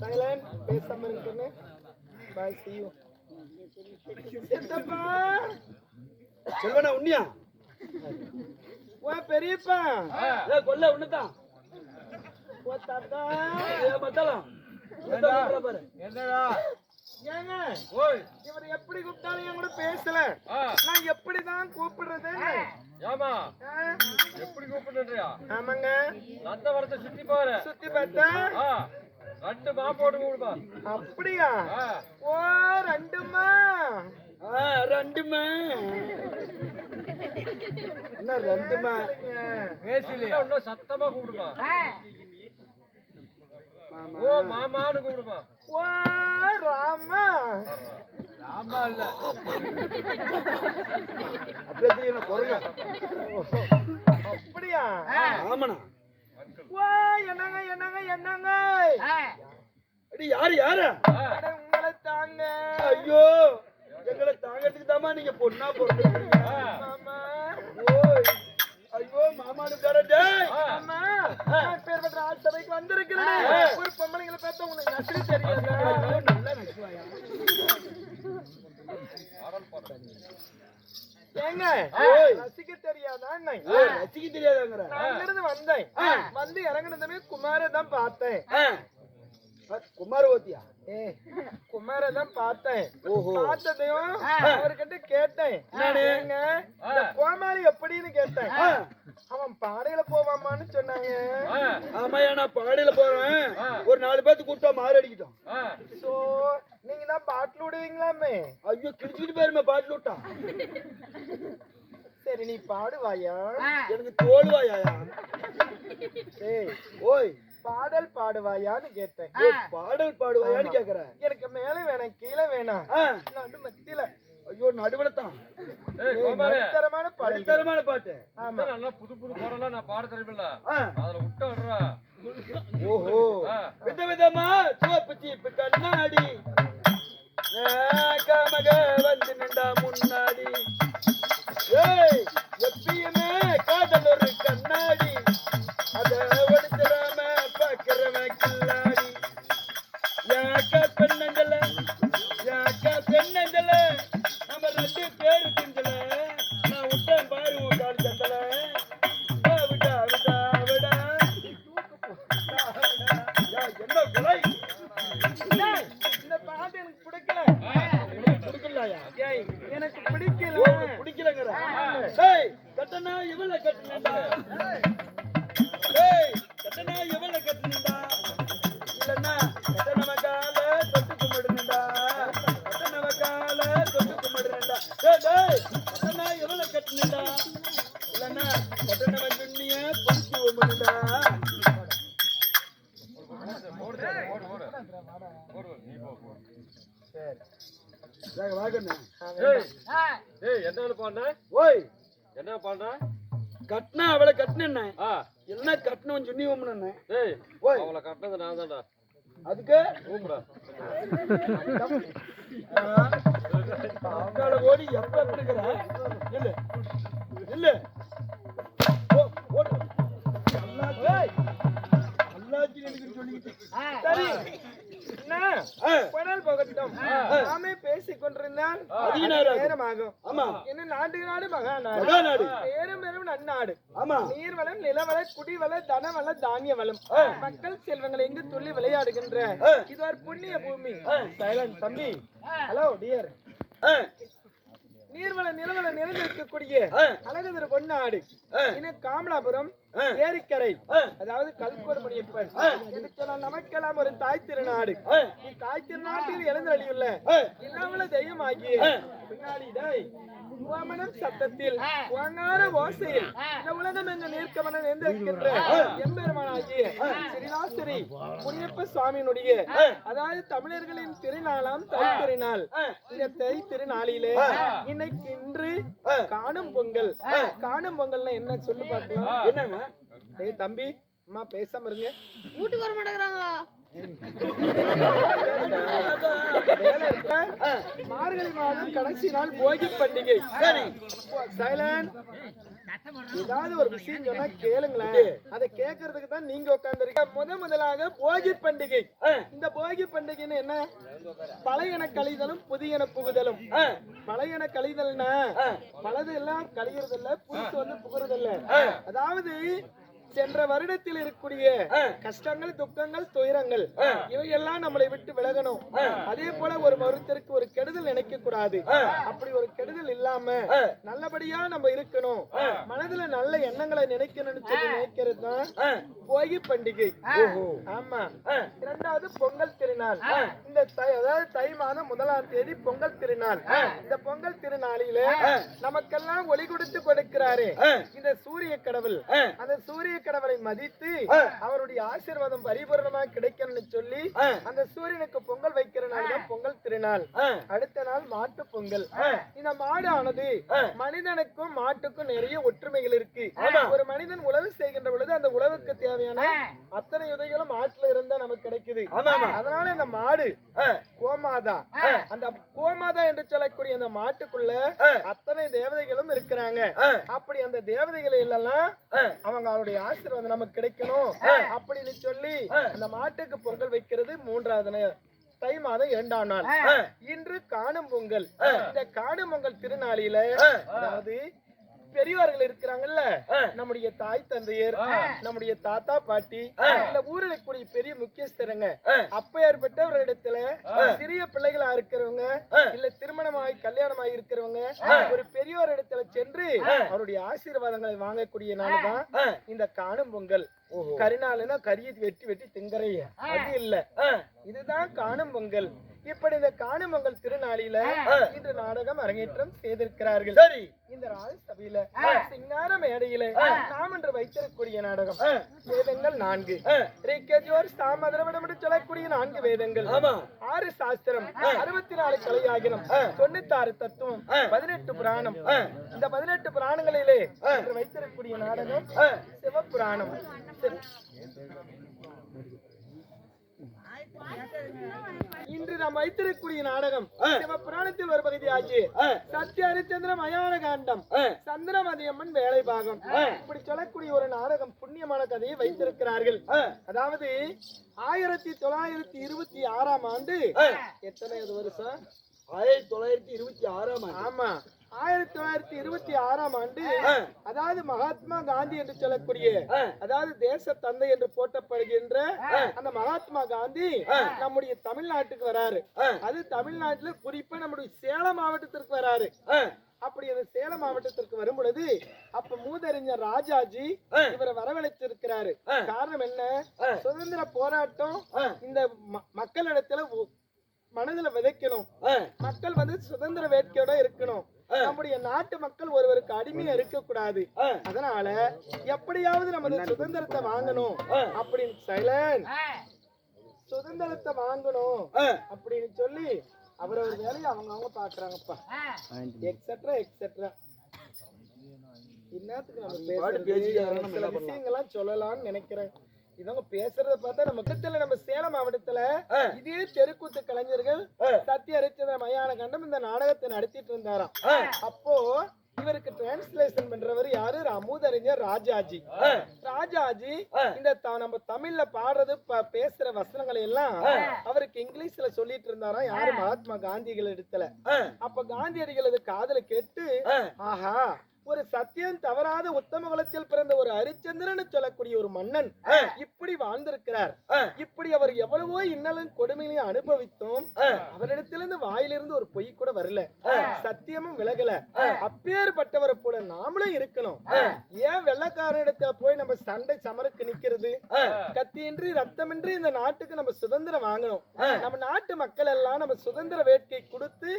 Silent பேசாம இருக்குன்னு பாய் சித்தப்பா செல்வனா உண்மையா ஓ பெரியப்பா. ஏ கொல்ல உன்னதான் ஓ தாத்தா. ஏ மத்தலாம் என்னடா? ஏங்க? ஓய். இவர் எப்படி கூப்பிட்டாலும் என் கூட பேசல. ஆ. நான் எப்படிதான் கூப்பிடுறது? ஏமா எப்படி கூப்பிடுறியா? ஆமாங்க. நந்த வரத்தை சுத்தி பாரு. சுத்தி பார்த்தா? ஆ. ரெண்டு மா போட்டு கூடுப்பா அப்படியா? ஆ. ஓ ரெண்டுமா? ஆ ரெண்டுமே. என்ன ரெண்டுமே? பேசலையா இன்னும் சத்தமா கூப்பிடுப்பா. ஓ மாமான்னு கூப்பிடுப்பா ஓ ராமா. ஆமா இல்ல. அப்படியே தெரியும் குரங்க அப்படியா? ஆமாண்ணா ஓ என்னங்க என்னங்க என்னங்க? அடி யாரு யாரு? அட, உங்களை தாங்க. ஐயோ எங்களை தாங்கறதுக்கு தாமா நீங்க பொண்ணா மாமா ஓய் ஐயோ மாமானு தர டேய் ஆமா நான் பேர் பெற்ற ஆள் சபைக்கு வந்திருக்கிறேன். ஒரு பொம்பளைங்களை பார்த்தா உங்களுக்கு நசரி தெரியாது ஐயோ, நல்லா நச்சுவாயா. ஏங்க. ரசிக்க தெரியாதா என்ன? ஓய் ரசிக்க தெரியாதாங்கற. நான் அங்கிருந்து வந்தேன். வந்து இறங்குனதுமே குமார தான் பார்த்தேன். குமாரவதியா ஏ குமார தான் பார்த்தேன் பார்த்ததையும் அவர்கிட்ட கேட்டேன். கோமாளி எப்படின்னு கேட்டேன். அவன் பாடையில போவாமான்னு சொன்னாங்க. ஆமாயா நான் பாடையில போறேன்? ஒரு நாலு பேர்த்து கூட்டா மாறு அடிக்கிட்டோம். சோ நீங்க தான் பாட்டில் விடுவீங்களாமே? ஐயோ கிழிச்சிட்டு போயிருமே பாட்டில் விட்டான் சரி நீ பாடுவாயா? எனக்கு தோல்வாயா ஏய். ஓய் பாடல் பாடுவாயான்னு கேட்டேன். பாடல் பாடுவாயான்னு கேக்குறேன். எனக்கு மேல வேணாம் கீழே வேணாம். நடு மத்தியில ஐயோ நடுவுல தான். நடுத்தரமான பாடல் தரமான பாட்டு. நல்லா புது புது பாடலாம் நான் பாட தெரியுமில்ல. அதுல விட்டு விடுறா. ஓஹோ. ஆ. விதவிதமா சிவப்பு சீப்பு கண்ணாடி. காமக வந்து நின்றா முன்னாடி. ஏய் எப்பயுமே என்ன பாடுன ஓய். என்ன பாடுன கட்டினா அவளை கட்டினேன் ஆ. என்ன கட்டணும் சொன்னி உம்னே ஏய் ஓய். அவளை கட்டினது நான் தான்டா அதுக்கு கூப்பிடா அங்கால ஓடி எப்ப இருக்கிற இல்ல இல்ல போகட்டும். நாமே பேசிக் கொண்டிருந்தால் நேரம். என்ன நாட்டுக்கு நாடு நாடு? மகாநாடு பேரும் பெரும் நன்னாடு. நீர்வளம் நிலவள குடிவள தனவள தானிய வளம் மக்கள் செல்வங்கள் எங்கு துள்ளி விளையாடுகின்ற. இது ஒரு புண்ணிய பூமி. தம்பி. ஹலோ டியர் நீர்வள நிலவள நிறைந்திருக்கக்கூடிய ஆ, அழகுதிரு பொன்னாடு. இன்னும் காமலாபுரம். ஏரிக்கரை. அதாவது கல்கோடு மணியப்பன் நமக்கெல்லாம் ஒரு தாய் திருநாடு. தாய் திருநாட்டில் எழுந்தருளியுள்ள ஆ. இல்லாமல தெய்வமாகிய பின்னாடி உவமனம் சத்தத்தில் வாங்கார ஓசையில் இந்த உலகம் என்ற நீர்க்கமனம் எம்பெருமானாகிய ஸ்ரீலாசரி முனியப்ப சுவாமியினுடைய அதாவது தமிழர்களின் திருநாளாம் தை திருநாள். இந்த தை திருநாளிலே இன்னைக்கு இன்று காணும் பொங்கல். காணும் பொங்கல்னா என்ன? சொல்லு பார்க்கலாம். என்னங்க? டேய் தம்பி அம்மா பேசாம இருங்க. வீட்டுக்கு வர மாட்டேங்கிறாங்க? மார்கழி மாதம் கடைசி நாள் போகி பண்டிகை. சரி. சைலண்ட் ஏதாவது ஒரு விஷயம் சொன்னா கேளுங்களேன். அதை கேட்கறதுக்கு தான் நீங்க உட்கார்ந்துருக்க முத முதலாக போகி பண்டிகை. இந்த போகி பண்டிகைன்னு என்ன? பழையன கழிதலும் புதியன புகுதலும். பழையன கழிதல்னா பழது எல்லாம் கழியறது இல்ல புதுசு வந்து புகுறது இல்ல அதாவது சென்ற வருடத்தில் இருக்கக்கூடிய கஷ்டங்கள் துக்கங்கள் துயரங்கள் இவையெல்லாம் நம்மளை விட்டு விலகணும். அதே போல ஒரு மருத்துவருக்கு ஒரு கெடுதல் நினைக்க கூடாது அப்படி ஒரு கெடுதல் இல்லாம நல்லபடியா நம்ம இருக்கணும். மனதுல நல்ல எண்ணங்களை நினைக்கணும்னு சொல்லி நினைக்கிறது தான் போகி பண்டிகை. ஆமா. இரண்டாவது பொங்கல் திருநாள். இந்த அதாவது தை மாதம் முதலாம் தேதி பொங்கல் திருநாள். இந்த பொங்கல் திருநாளிலே நமக்கெல்லாம் ஒளி கொடுத்து கொடுக்கிறாரே இந்த சூரிய கடவுள். அந்த சூரிய கடவுளை மதித்து அவருடைய ஆசீர்வாதம் பரிபூரணமாக கிடைக்கணும்னு சொல்லி அந்த சூரியனுக்கு பொங்கல் வைக்கிற நாள் தான் பொங்கல் திருநாள். அடுத்த நாள் மாட்டு பொங்கல். இந்த மாடு ஆனது மனிதனுக்கும் மாட்டுக்கும் நிறைய ஒற்றுமைகள் இருக்கு. ஒரு மனிதன் உழவு செய்கின்ற பொழுது அந்த உழவுக்கு தேவையான அத்தனை உதவிகளும் மாட்டுல இருந்தா நமக்கு கிடைக்குது. அதனால இந்த மாடு கோமாதா. அந்த கோமாதா என்று சொல்லக்கூடிய அந்த மாட்டுக்குள்ள அத்தனை தேவதைகளும் இருக்கிறாங்க. அப்படி அந்த தேவதைகள் எல்லாம் அவங்க அவருடைய ஆசீர்வாதம் நமக்கு கிடைக்கணும். அப்படின்னு சொல்லி அந்த மாட்டுக்கு பொங்கல் வைக்கிறது மூன்றாவது. தை மாதம் இரண்டாம் நாள். இன்று காணும் பொங்கல். இந்த காணும் பொங்கல் திருநாளில அதாவது பெரியவர்கள் இருக்கிறாங்கல்ல. நம்முடைய தாய் தந்தையர் நம்முடைய தாத்தா பாட்டி இல்ல ஊரில் இருக்கக்கூடிய பெரிய முக்கியஸ்தரங்க. அப்பேற்பட்டவர்களிடத்துல சிறிய பிள்ளைகளா இருக்கிறவங்க இல்ல திருமணமாகி கல்யாணமாகி இருக்கிறவங்க ஒரு பெரியவர் இடத்துல சென்று அவருடைய ஆசீர்வாதங்களை வாங்கக்கூடிய நாள் தான் இந்த காணும் பொங்கல். கரிநாளுனா கரியை வெட்டி வெட்டி திங்கறைய. அது இல்ல. இதுதான் காணும் பொங்கல். இப்படி இந்த காணும் பொங்கல் திருநாளில இன்று நாடகம் அரங்கேற்றம் செய்திருக்கிறார்கள். சரி. இந்த ராஜசபையில சிங்கார மேடையில நாம் என்று வைத்திருக்கக்கூடிய நாடகம். வேதங்கள் நான்கு. ரிக்கஜோர் சாமதரவிடம் என்று சொல்லக்கூடிய நான்கு வேதங்கள். ஆறு சாஸ்திரம் அறுபத்தி நாலு கலையாகினம் தொண்ணூத்தாறு தத்துவம் பதினெட்டு புராணம். இந்த பதினெட்டு புராணங்களிலே இன்று வைத்திருக்கக்கூடிய நாடகம் சிவபுராணம். இன்று நாம் வைத்திருக்கக்கூடிய நாடகம் சிவபுராணத்தில் ஒரு பகுதி ஆகி சத்ய ஹரிச்சந்திர மயான காண்டம் சந்திரமதியம்மன் வேலை பாகம் இப்படி சொல்லக்கூடிய ஒரு நாடகம் புண்ணியமான கதையை வைத்திருக்கிறார்கள். அதாவது ஆயிரத்தி தொள்ளாயிரத்தி இருபத்தி ஆறாம் ஆண்டு எத்தனையாவது வருஷம்? ஆயிரத்தி தொள்ளாயிரத்தி இருபத்தி ஆறாம் ஆமா. ஆயிரத்தி தொள்ளாயிரத்தி இருபத்தி ஆறாம் ஆண்டு அதாவது மகாத்மா காந்தி என்று சொல்லக்கூடிய அதாவது தேச தந்தை என்று போற்றப்படுகின்ற அந்த மகாத்மா காந்தி நம்முடைய தமிழ்நாட்டுக்கு வராரு. அது தமிழ்நாட்டுல குறிப்பா நம்முடைய சேலம் மாவட்டத்திற்கு வராரு. அப்படி அந்த சேலம் மாவட்டத்திற்கு வரும் பொழுது அப்ப மூதறிஞர் ராஜாஜி இவரை வரவழைச்சிருக்கிறாரு. காரணம் என்ன? சுதந்திர போராட்டம் இந்த மக்களிடத்துல மனதுல விதைக்கணும். மக்கள் வந்து சுதந்திர வேட்கையோட இருக்கணும். நம்முடைய நாட்டு மக்கள் ஒருவருக்கு அடிமையா இருக்க கூடாது அதனால எப்படியாவது நமது சுதந்திரத்தை வாங்கணும் அப்படின்னு சைலன். சுதந்திரத்தை வாங்கணும் அப்படின்னு சொல்லி அவரவர் வேலையை அவங்க அவங்க பாக்குறாங்கப்பா எக்ஸெட்ரா எக்ஸெட்ரா என்னத்துக்கு நம்ம பேசுறது சில விஷயங்கள்லாம் சொல்லலாம்னு நினைக்கிறேன். இவங்க பேசுறத பார்த்தா நம்ம கிட்டத்துல நம்ம சேலம் மாவட்டத்துல இதே தெருக்கூத்து கலைஞர்கள் சத்ய ஹரிச்சந்திர மயான கண்டம் இந்த நாடகத்தை நடத்திட்டு இருந்தாராம். அப்போ இவருக்கு டிரான்ஸ்லேஷன் பண்றவர் யாரு? அமுதறிஞர் ராஜாஜி. ராஜாஜி இந்த த- நம்ம தமிழ்ல பாடுறது பேசுற வசனங்களை எல்லாம் அவருக்கு இங்கிலீஷ்ல சொல்லிட்டு இருந்தாராம். யாரு மகாத்மா காந்திகள் இடத்துல. அப்ப காந்தியடிகளது காதல கேட்டு ஆஹா ஒரு சத்தியம் தவறாத உத்தம குலத்தில் பிறந்த ஒரு ஹரிச்சந்திரன் சொல்லக்கூடிய ஒரு மன்னன் இப்படி வாழ்ந்திருக்கிறார். இப்படி அவர் எவ்வளவோ இன்னலும் கொடுமையிலையும் அனுபவித்தோம் அவரிடத்திலிருந்து வாயிலிருந்து ஒரு பொய் கூட வரல. சத்தியமும் விலகல. அப்பேற்பட்டவரை போல நாமளும் இருக்கணும். ஏன் வெள்ளக்காரனிடத்துல போய் நம்ம சண்டை சமருக்கு நிக்கிறது? கத்தியின்றி ரத்தமின்றி இந்த நாட்டுக்கு நம்ம சுதந்திரம் வாங்கணும். நம்ம நாட்டு மக்கள் எல்லாம் நம்ம சுதந்திர வேட்கை கொடுத்து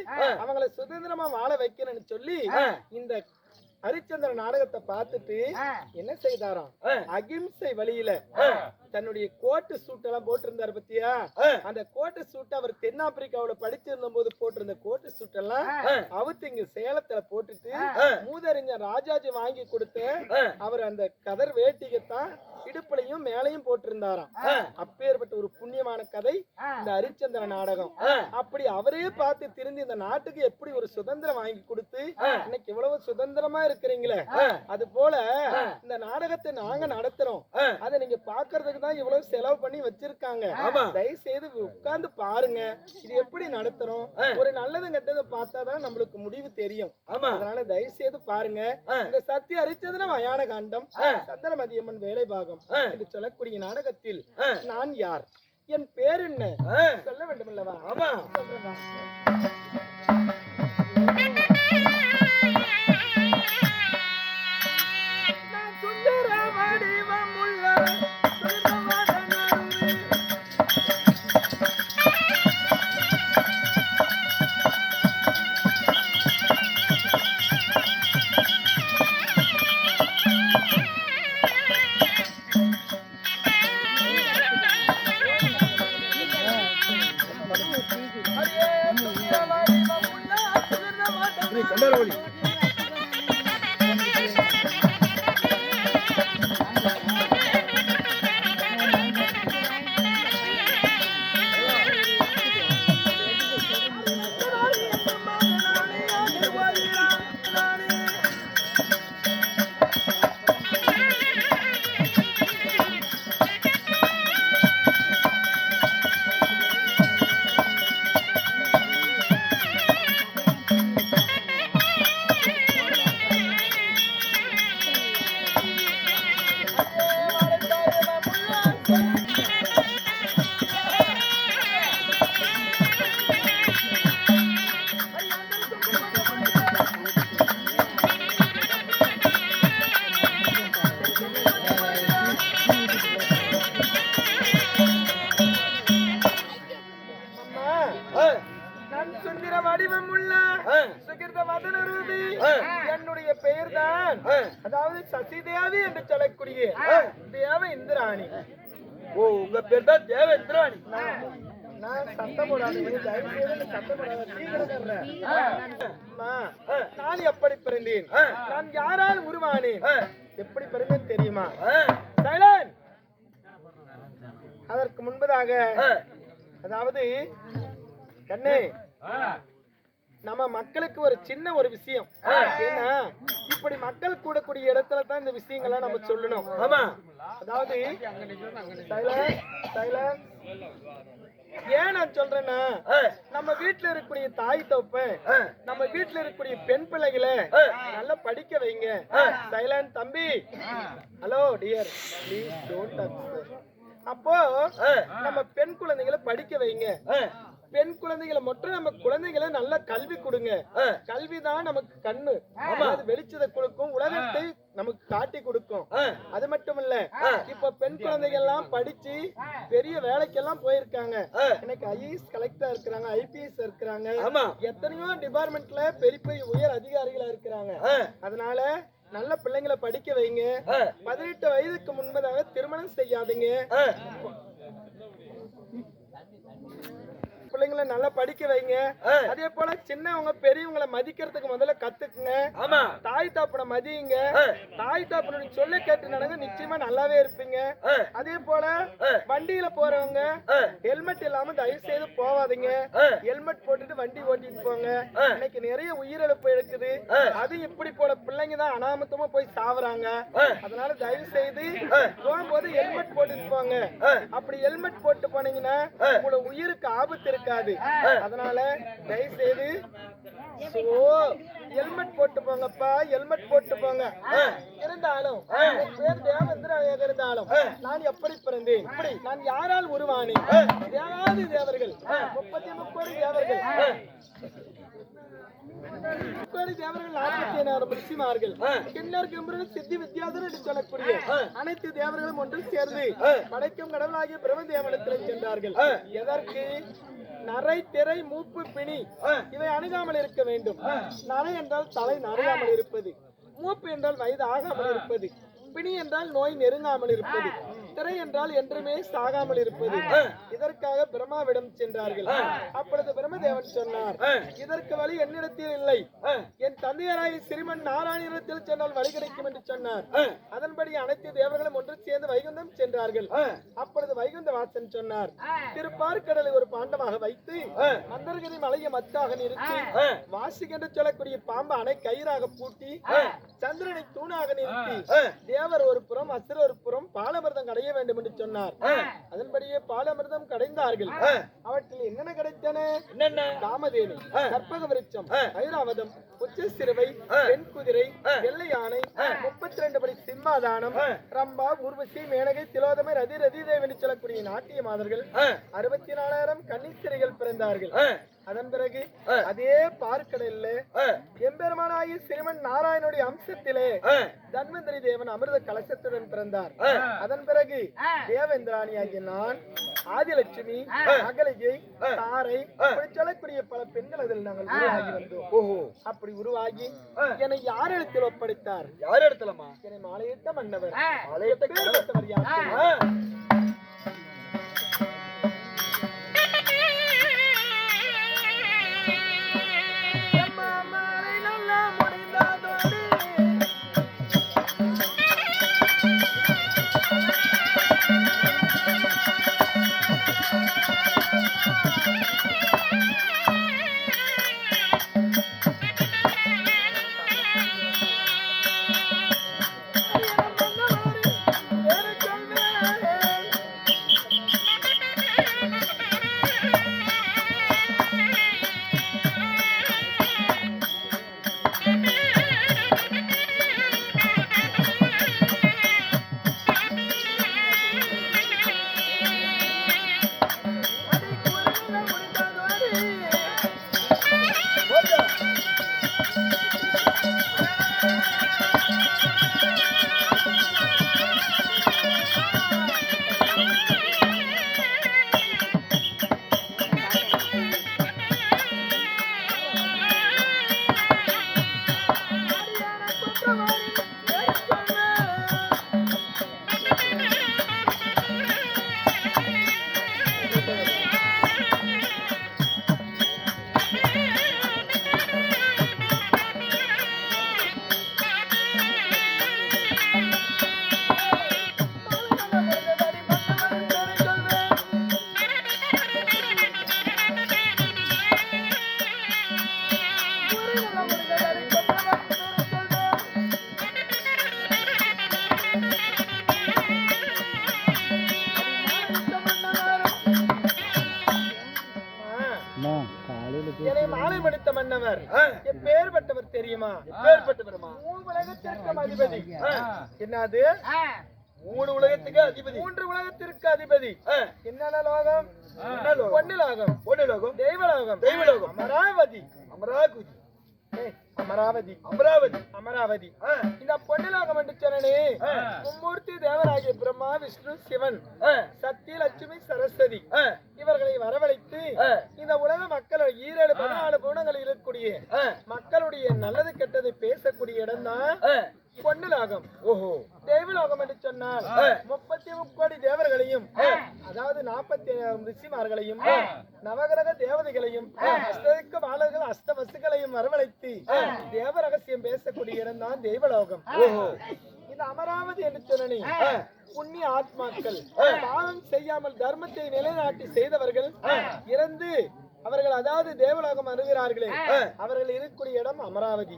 அவங்கள சுதந்திரமா வாழ வைக்கணும்னு சொல்லி இந்த ஹரிச்சந்திர நாடகத்தை பார்த்துட்டு என்ன செய்தாராம்? அகிம்சை வழியில தன்னுடைய கோட்டு சூட் எல்லாம் போட்டிருந்தாரு பத்தியா? அந்த கோட்டு சூட் அவர் தென்னாப்பிரிக்காவுல படிச்சிருந்த போது போட்டிருந்த கோட்டு சூட் எல்லாம் அவுத்து இங்க சேலத்துல போட்டுட்டு மூதறிஞர் ராஜாஜி வாங்கி கொடுத்த அவர் அந்த கதர் வேட்டிக்கு தான் இடுப்புலையும் மேலையும் போட்டிருந்தாராம். அப்பேற்பட்ட ஒரு புண்ணியமான கதை இந்த ஹரிச்சந்திர நாடகம். அப்படி அவரே பார்த்து திருந்தி இந்த நாட்டுக்கு எப்படி ஒரு சுதந்திரம் வாங்கி கொடுத்து இன்னைக்கு இவ்வளவு சுதந்திரமா இருக்கிறீங்களே? அது போல இந்த நாடகத்தை நாங்க நடத்துறோம். அதை நீங்க பாக்குறதுக்கு தான் இவ்வளவு செலவு பண்ணி வச்சிருக்காங்க. தயவு செய்து உட்கார்ந்து பாருங்க. இது எப்படி நடத்துறோம்? ஒரு நல்லது கெட்டதை பார்த்தாதான் நம்மளுக்கு முடிவு தெரியும். அதனால தயவு செய்து பாருங்க இந்த சத்திய ஹரிச்சந்திர மயான காண்டம் சந்திரமதியம்மன் வேலை பாகம் என்று சொல்லக்கூடிய நாடகத்தில் நான் யார்? என் பேர் என்ன? சொல்ல வேண்டும் அல்லவா ஆமா. சொல்றேன். வர்றேன். அம்மா, நான் எப்படி பிறந்தேன். நான் யாரால் உருவானேன்? எப்படி பிறந்தேன் தெரியுமா? சைலன்! அதற்கு முன்பதாக அதாவது கண்ணே நம்ம மக்களுக்கு ஒரு சின்ன ஒரு விஷயம். ஏன்னா இப்படி மக்கள் கூடக்கூடிய இடத்துல தான் இந்த விஷயங்கள்லாம் நம்ம சொல்லணும். ஆமா. அதாவது. ஏன் நான் சொல்றேன்னா நம்ம வீட்டுல இருக்கக்கூடிய தாய் தோப்பன் ஆ, நம்ம வீட்டுல இருக்கக்கூடிய பெண் பிள்ளைகளை நல்லா படிக்க வைங்க. சைலண்ட் தம்பி. ஹலோ டியர் ப்ளீஸ் டோன்ட் அப்போ நம்ம பெண் குழந்தைகளை படிக்க வைங்க. பெண் குழந்தைகளை மட்டும் நம்ம குழந்தைகளை நல்ல கல்வி கொடுங்க. கல்விதான் நமக்கு கண்ணு. அதாவது வெளிச்சத்தை கொடுக்கும் உலகத்தை நமக்கு காட்டி கொடுக்கும். அது மட்டும் இல்ல இப்ப பெண் குழந்தைகள் எல்லாம் படிச்சு பெரிய வேலைக்கெல்லாம் போயிருக்காங்க. எனக்கு ஐஏஎஸ் கலெக்டரா இருக்கிறாங்க ஐபிஎஸ் இருக்கிறாங்க. எத்தனையோ டிபார்ட்மெண்ட்ல பெரிய பெரிய உயர் அதிகாரிகளா இருக்கிறாங்க. அதனால நல்ல பிள்ளைங்களை படிக்க வைங்க. பதினெட்டு வயதுக்கு முன்பதாக திருமணம் செய்யாதீங்க. பிள்ளைங்களை நல்லா படிக்க வைங்க. அதே போல சின்னவங்க பெரியவங்களை மதிக்கிறதுக்கு முதல்ல கத்துக்குங்க ஆமா தாய் தாப்பனை மதியுங்க. தாய் தாப்பனுடைய சொல்ல கேட்டு நடங்க நிச்சயமா நல்லாவே இருப்பீங்க அதே போல. வண்டியில போறவங்க. ஹெல்மெட் இல்லாம தயவு செய்து போவாதீங்க. ஹெல்மெட் போட்டுட்டு வண்டி ஓட்டிட்டு போங்க. இன்னைக்கு நிறைய உயிரிழப்பு இருக்குது. அது இப்படி போல பிள்ளைங்க தான் அனாமத்தமா போய் சாவறாங்க. அதனால தயவு செய்து. போகும்போது ஹெல்மெட் போட்டுட்டு போங்க. அப்படி ஹெல்மெட் போட்டு போனீங்கன்னா. உங்களோட உயிருக்கு ஆபத்து இருக்காது. அதனால தயவு செய்து ஹெல்மெட் போட்டு போங்கப்பா ஹெல்மெட் போட்டு போங்க. இருந்தாலும் பேர் தேவேந்திராக இருந்தாலும் நான் எப்படி பிறந்தேன்? நான் யாரால் உருவானேன்? தேவாதி தேவர்கள். முப்பத்தி முப்பது தேவர்கள். முப்பது தேவர்கள் நாற்பத்தி ரிஷிமார்கள். கிண்ணர் சித்தி வித்யாதர் என்று சொல்லக்கூடிய அனைத்து தேவர்களும் ஒன்று சேர்ந்து படைக்கும் கடவுளாகிய பிரம்மதேவனத்தில் சென்றார்கள். எதற்கு? நரை திரை மூப்பு பிணி. இவை அணுகாமல் இருக்க வேண்டும். நரை என்றால் தலை நரையாமல் இருப்பது. மூப்பு என்றால் வயது ஆகாமல் இருப்பது. பிணி என்றால் நோய் நெருங்காமல் இருப்பது. திரை என்றால் என்றுமே சாகாமல் இருப்பது. இதற்காக பிரம்மாவிடம் சென்றார்கள். அப்பொழுது பிரம்மதேவன் சொன்னார் இதற்கு வழி என்னிடத்தில் இல்லை. என் தந்தையராய் சிறுமன் நாராயணத்தில் சென்றால் வழி கிடைக்கும் என்று சொன்னார். அதன்படி அனைத்து தேவர்களும் ஒன்று சேர்ந்து வைகுந்தம் சென்றார்கள். அப்பொழுது வைகுந்த வாசன் சொன்னார் திருப்பார்கடலை ஒரு பாண்டமாக வைத்து மந்தர்கதி மலையை மத்தாக நிறுத்தி வாசிக் என்று சொல்லக்கூடிய பாம்பானை கயிறாக பூட்டி சந்திரனை தூணாக நிறுத்தி தேவர் ஒரு புறம் அசுர ஒரு புறம் பாலமிர்தம் கடைய வேண்டும் என்று சொன்னார். அதன்படியே பாலமிர்தம் கடைந்தார்கள். அவற்றில் என்னென்ன கிடைத்தன? என்னென்ன? காமதேனு கற்பக விருட்சம் ஐராவதம் உச்ச சிறுவை பெண் குதிரை வெள்ளை யானை முப்பத்தி ரெண்டு படி சிம்மாதானம் ரம்பா ஊர்வசி மேனகை திலோதமை ரதி ரதி தேவி என்று சொல்லக்கூடிய நாட்டிய மாதர்கள் அறுபத்தி நாலாயிரம் கன்னித்திரைகள் பிறந்தார்கள். அதன் பிறகு அதே பார்க்கடல்ல எம்பெருமானாகிய சிறுவன் நாராயணுடைய அம்சத்திலே தன்வந்திரி தேவன் அமிர்த கலசத்துடன் பிறந்தார். அதன் பிறகு தேவேந்திராணி ஆகிய நான் ஆதிலட்சுமி அகலிகை தாரை இப்படி சொல்லக்கூடிய பல பெண்கள் அதில் நாங்கள் உருவாகி வந்தோம். ஓஹோ. அப்படி உருவாகி என்னை யார் இடத்தில் ஒப்படைத்தார்? யார் இடத்துலமா என்னை மாலையிட்ட மன்னவர். மலையிட்ட யார்? மடித்த மன்னவர் என் பேர் பட்டவர் தெரியுமா? பேர்பட்டு பெருமா மூணு உலகத்திற்கும் அதிபதி. என்னது? மூணு உலகத்துக்கு அதிபதி. மூன்று உலகத்திற்கு அதிபதி. என்னென்ன லோகம்? என்ன லோகம்? பொண்ணு லோகம். தெய்வலோகம் தெய்வலோகம். அமராவதி. அமராகுதி. அமராவதி. அமராவதி. அமராவதி. இந்த பொன்னிலோகம் என்று சொன்னனே. மும்மூர்த்தி தேவராகிய பிரம்மா விஷ்ணு சிவன். சக்தி லட்சுமி சரஸ்வதி. இவர்களை வரவழைத்து இந்த உலக மக்கள் ஈரேழு பதினாலு குணங்கள் இருக்கக்கூடிய மக்களுடைய நல்லது கெட்டதை பேசக்கூடிய இடம்தான் ஆ. பொன்னுலோகம். ஓஹோ. தெய்வலோகம் என்று சொன்னால் முப்பத்தி முக்கோடி தேவர்களையும் அதாவது நாற்பத்தி ஏழாயிரம் ரிஷிமார்களையும் நவகிரக தேவதைகளையும் அஷ்டதிக்க பாலர்கள் அஷ்ட வசுகளையும் வரவழைத்து தேவ ரகசியம் பேசக்கூடிய இடம் தான் தெய்வலோகம் இந்த அமராவதி என்று சொன்னனே. புண்ணிய ஆத்மாக்கள். பாவம் செய்யாமல் தர்மத்தை நிலைநாட்டி செய்தவர்கள் இறந்து அவர்கள் அதாவது தேவலோகம் அணுகிறார்களே. அவர்கள் இருக்கக்கூடிய இடம் அமராவதி.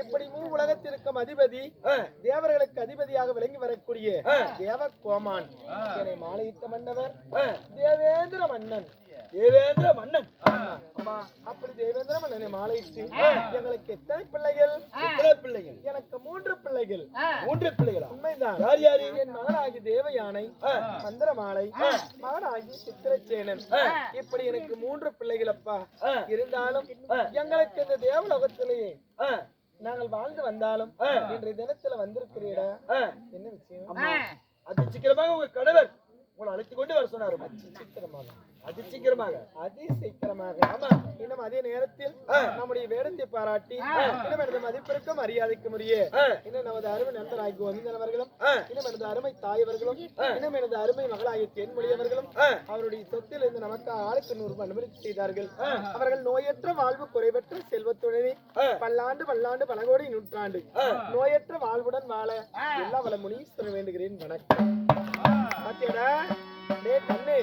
இப்படி மூ உலகத்திற்கும் அதிபதி தேவர்களுக்கு அதிபதியாக விளங்கி வரக்கூடிய தேவ கோமான் என்னை மாலையிட்ட மன்னவர் தேவேந்திர மன்னன். தேவேந்திர மன்னன். அப்படி தேவேந்திர மன்னனை மாலையிட்டு எங்களுக்கு எத்தனை பிள்ளைகள்? எத்தனை பிள்ளைகள்? எனக்கு மூன்று பிள்ளைகள். மூன்று பிள்ளைகளா? உண்மைதான். யார் யாரு? என் மகனாகி தேவயானை மந்திரமாலை மகனாகி சித்திரச்சேனன் இப்படி எனக்கு மூன்று பிள்ளைகள் அப்பா. இருந்தாலும் எங்களுக்கு இந்த தேவலோகத்திலேயே நாங்கள் வாழ்ந்து வந்தாலும் இன்றைய தினத்துல வந்திருக்கிறீடா. என்ன விஷயம்? அதி சீக்கிரமாக உங்க கணவர் உங்களை அழைத்து கொண்டு வர சொன்னாரு. சித்திரமாக அதி சீக்கிரமாக. அதி சீக்கிரமாக. ஆமா இன்னும் அதே நேரத்தில். நம்முடைய வேடத்தை பாராட்டி இன்னும் எனது மதிப்பிற்கும் மரியாதைக்கும் உரிய. இன்னும் நமது அருமை நண்பராகி கோவிந்தன் அவர்களும். இன்னும் எனது அருமை தாய் அவர்களும் இன்னும் எனது அருமை மகளாகிய தென்மொழி அவர்களும் ஆ. அவருடைய சொத்தில் இருந்து நமக்கு ஆளுக்கு நூறு ரூபாய் அனுமதி செய்தார்கள். அவர்கள் நோயற்ற வாழ்வு குறைவற்ற செல்வத்துடனே. பல்லாண்டு பல்லாண்டு பல கோடி நூற்றாண்டு. நோயற்ற வாழ்வுடன் வாழ எல்லா வள முனீஸ்வரன் வேண்டுகிறேன். வணக்கம். பாத்தியாடா? டேய் கண்ணு.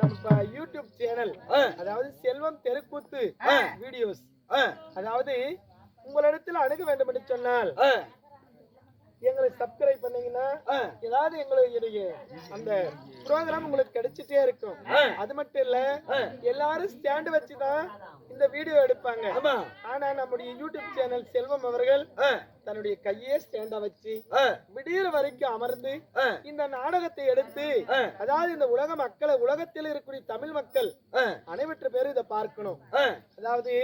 நம்ம யூடியூப் சேனல். அதாவது செல்வம் தெருக்கூத்து வீடியோஸ். அதாவது உங்களிடத்தில் அணுக வேண்டும் என்று சொன்னால். எங்களை சப்ஸ்கிரைப் பண்ணீங்கன்னா. ஏதாவது எங்களுடைய அந்த ப்ரோக்ராம் உங்களுக்கு கிடைச்சிட்டே இருக்கும். அது மட்டும் இல்ல. எல்லாரும் ஸ்டாண்ட் வச்சுதான் இந்த வீடியோ எடுப்பாங்க ஆனா நம்முடைய யூடியூப் சேனல் செல்வம் அவர்கள். தன்னுடைய கையே ஸ்டாண்டா வச்சு. விடியற வரைக்கும் அமர்ந்து. இந்த நாடகத்தை எடுத்து. அதாவது இந்த உலக மக்களை உலகத்தில் இருக்கக்கூடிய தமிழ் மக்கள். அனைவற்ற பேரும் இதை பார்க்கணும். அதாவது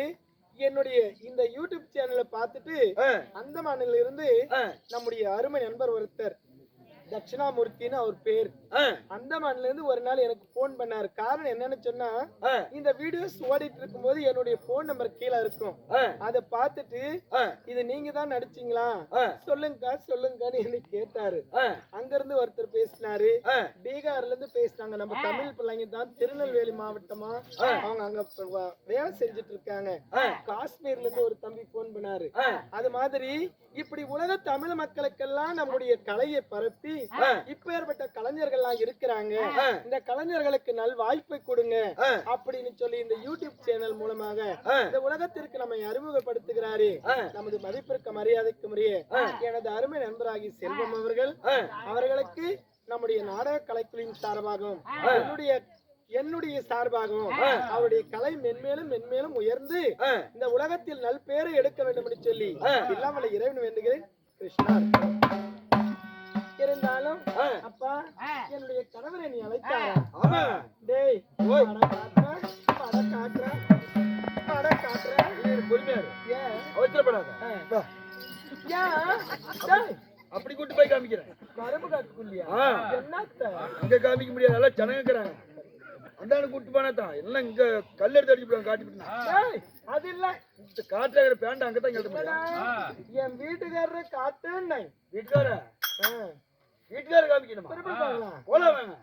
என்னுடைய இந்த யூடியூப் சேனலை பார்த்துட்டு ஆ. அந்தமானில இருந்து. நம்முடைய அருமை நண்பர் ஒருத்தர் தட்சிணாமூர்த்தின்னு அவர் பேர். அந்தமான்ல இருந்து ஒரு நாள் எனக்கு போன் பண்ணாரு காரணம் என்னன்னு சொன்னா. இந்த வீடியோஸ் ஓடிட்டு இருக்கும்போது என்னுடைய போன் நம்பர் கீழே இருக்கும். அதை பார்த்துட்டு ஆ. இது நீங்க தான் நடிச்சீங்களா ஆ. சொல்லுங்கக்கா சொல்லுங்கன்னு என்னை கேட்டாரு. அங்க இருந்து ஒருத்தர் பேசினாரு. பீகார்ல இருந்து பேசினாங்க நம்ம தமிழ் பிள்ளைங்க தான் திருநெல்வேலி மாவட்டமா அவங்க அங்க வேலை செஞ்சுட்டு இருக்காங்க. காஷ்மீர்ல இருந்து ஒரு தம்பி போன் பண்ணாரு. அது மாதிரி இப்படி உலக தமிழ் மக்களுக்கெல்லாம் நம்முடைய கலையை பரப்பி. இப்பேற்பட்ட கலைஞர்கள்லாம் இருக்கிறாங்க. இந்த கலைஞர்களுக்கு நல் வாய்ப்பை கொடுங்க. அப்படின்னு சொல்லி இந்த யூடியூப் சேனல் மூலமாக. இந்த உலகத்திற்கு நம்மை அறிமுகப்படுத்துகிறாரே. நமது மதிப்பிற்கு மரியாதைக்கு உரிய எனது அருமை நண்பராகி செல்வம் அவர்கள். அவர்களுக்கு நம்முடைய நாடக கலைக்குழுவின் சார்பாகவும் என்னுடைய என்னுடைய சார்பாகவும் அவருடைய கலை மென்மேலும் மென்மேலும் உயர்ந்து. இந்த உலகத்தில் நல் பேரை எடுக்க வேண்டும் என்று சொல்லி. இல்லாமல் இறைவன் வேண்டுகிறேன் கிருஷ்ணா. அப்பா என்னுடைய கணவரை நீ அழைத்தாரா ஆமா. டேய் மட காட்டுறா மட காட்டுறா நீ பொறுமையா. ஏன் அவசரப்படாத. டேய் அப்படி கூட்டு போய் காமிக்கிறேன். கரும்பு காட்டுக்குள்ளியா. என்னத்த? அங்க காமிக்க முடியாது. எல்லாம் ஜனங்க இருக்கிறாங்க அந்தாண்ட கூட்டு போனா தான். எல்லாம் இங்க கல் எடுத்து அடிச்சு காட்டி அது இல்ல இந்த காட்டுற பேண்ட் அங்கதான் என் வீட்டுக்காரரை காட்டுன்னு வீட்டுக்கார வீட்டுக்காரர் காமிக்கணுமா? போல வேணும்